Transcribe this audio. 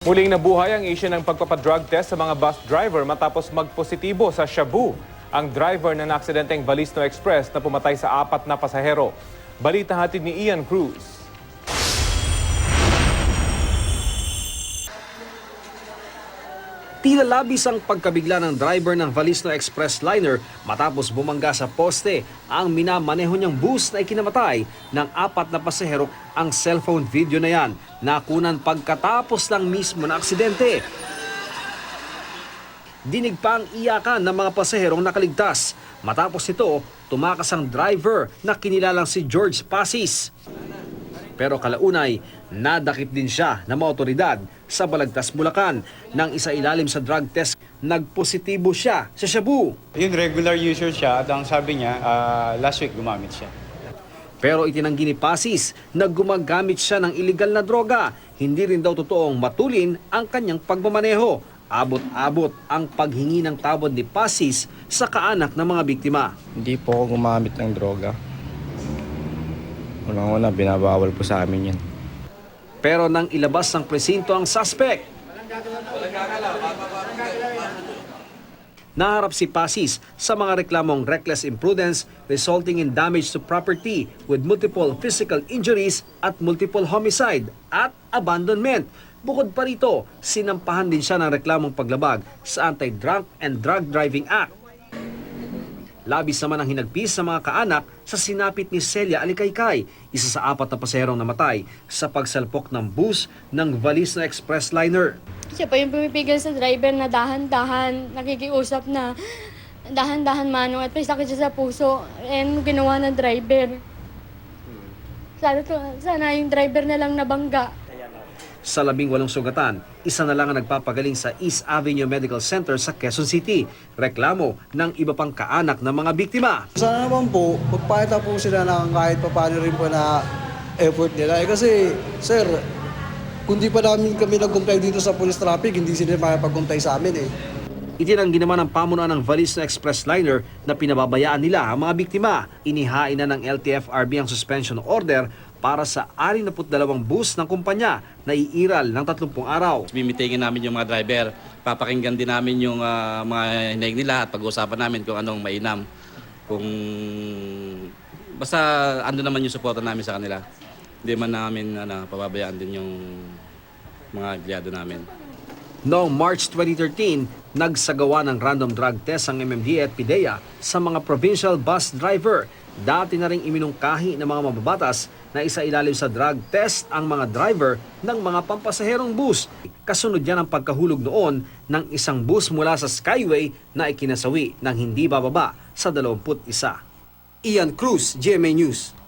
Muling nabuhay ang issue ng pagpapadrug test sa mga bus driver matapos magpositibo sa Shabu ang driver ng aksidenteng Balisto Express na pumatay sa apat na pasahero. Balita hatid ni Ian Cruz. Tila labis ang pagkabigla ng driver ng Valisno Express liner matapos bumangga sa poste ang minamaneho niyang bus na ikinamatay ng apat na pasahero ang cellphone video na yan. Nakunan pagkatapos lang mismo na aksidente. Dinig pa ang iyakan ng mga pasaherong nakaligtas. Matapos ito, tumakas ang driver na kinilalang si George Pasis. Pero kalaunay, nadakip din siya ng mga otoridad sa Balagtas, Bulacan. Nang isa ilalim sa drug test, nagpositibo siya sa Shabu. Yung regular user siya at ang sabi niya, ah, last week gumamit siya. Pero itinanggi ni Pasis na gumagamit siya ng illegal na droga. Hindi rin daw totoong matulin ang kanyang pagmamaneho. Abot-abot ang paghingi ng tawad ni Pasis sa kaanak ng mga biktima. Hindi po ako gumamit ng droga. Unang-una, binabawal po sa amin yan. Pero nang ilabas ng presinto ang suspect, Naharap si Pasis sa mga reklamong reckless imprudence resulting in damage to property with multiple physical injuries at multiple homicide at abandonment. Bukod pa rito, sinampahan din siya ng reklamong paglabag sa Anti-Drunk and Drug Driving Act. Labis naman ang hinagpis sa mga kaanak sa sinapit ni Celia Alikaykay, isa sa apat na paserong namatay sa pagsalpok ng bus ng Valisno Express Liner. Siya pa yung pumipigil sa driver na dahan-dahan, nakikiusap na dahan-dahan manong at may sakit siya sa puso. And ginawa ng driver. Sana, to, sana yung driver na lang nabangga. Sa labing walong sugatan, isa na lang ang nagpapagaling sa East Avenue Medical Center sa Quezon City. Reklamo ng iba pang kaanak ng mga biktima. Sana naman po, magpahita po sila ng kahit pa paano rin po na effort nila. Eh kasi, sir, kung di pa namin kami nag-comply dito sa police traffic, hindi sila makapag-comply sa amin eh. Itinanggi naman ng pamunuan ng Valisno Express Liner na pinababayaan nila ang mga biktima. Inihain na ng LTFRB ang suspension order para sa 62 bus ng kumpanya na iiral ng 30 araw. Mimitingin namin yung mga driver. Papakinggan din namin yung ah, mga hinaing nila at pag-uusapan namin kung anong mainam. Kung basta ando naman yung suporta namin sa kanila. Hindi man namin ano, pababayaan din yung mga empleyado namin. Noong March 2013, nagsagawa ng random drug test ang MMDA at PIDEA sa mga provincial bus driver. Dati na rin iminungkahi ng mga mababatas na isa ilalim sa drug test ang mga driver ng mga pampasaherong bus. Kasunod yan ang pagkahulog noon ng isang bus mula sa Skyway na ikinasawi ng hindi bababa sa 21. Ian Cruz, GMA News.